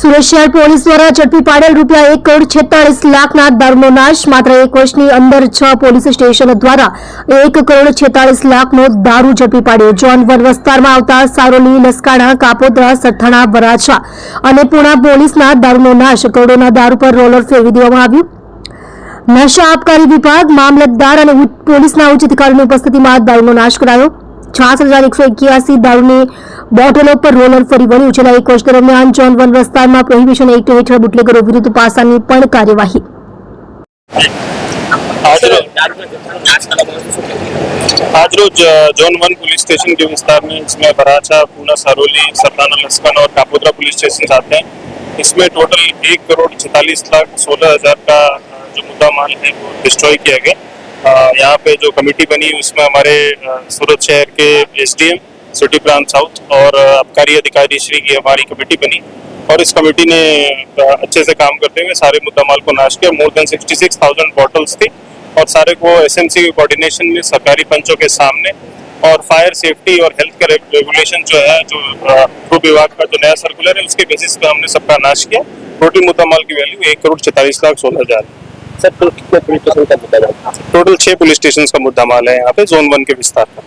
Surat police દ્વારા ઝડપી પાડેલ રૂપિયા એક કરોડ છેતાળીસ લાખના દારૂનો નાશ, માત્ર એક વર્ષની અંદર છ પોલીસ સ્ટેશન દ્વારા એક કરોડ છેતાળીસ લાખનો દારૂ ઝડપી પાડ્યો. જોન વન વિસ્તારમાં આવતા સારોલી, લસકાણા, કાપોદ્રા, સઠાણા, વરાછા અને પૂણા પોલીસના દારૂનો નાશ કરોડોના દારૂ પર રોલર ફેરવી દેવામાં આવ્યું. નશા આબકારી વિભાગ, મામલતદાર અને પોલીસના ઉચ્ચ અધિકારીની ઉપસ્થિતિમાં દારૂનો નાશ કરાયો. છાસઠ હજાર એકસો એક્યાસી દારૂને બોટલો जोन वन पुलिस स्टेशन के विस्तार में इसमें बराचा, पूना सरोली सरदाना लस्कन और कापोद्रा पुलिस स्टेशन आते हैं। इसमें टोटल एक करोड़ छतालीस लाख सोलह हज़ार का जो मुद्दा माल है, वो डिस्ट्रॉय किया गया। यहाँ पे जो कमेटी बनी, उसमें हमारे सूरत शहर के एसडीएम सिटी ब्रांच साउथ और आबकारी अधिकारी श्री की हमारी कमेटी बनी और इस कमेटी ने अच्छे से काम करते हुए सारे मुद्दा माल को नाश किया। More than sixty six thousand bottles थी और सारे को एसएमसी के कोऑर्डिनेशन में, सरकारी पंचों के सामने और फायर सेफ्टी और हेल्थ का रेगुलेशन जो है, जो फ़ूड विभाग का जो नया सर्कुलर है, उसके बेसिस पे हमने सबका नाश किया। टोटल मुद्दा माल की वैल्यू एक करोड़ छितालीस लाख सोलह हज़ार। सर कितने पुलिस स्टेशन का मुद्दा टोटल छह पुलिस स्टेशन का मुद्दा माल है यहाँ पे जोन वन के विस्तार का।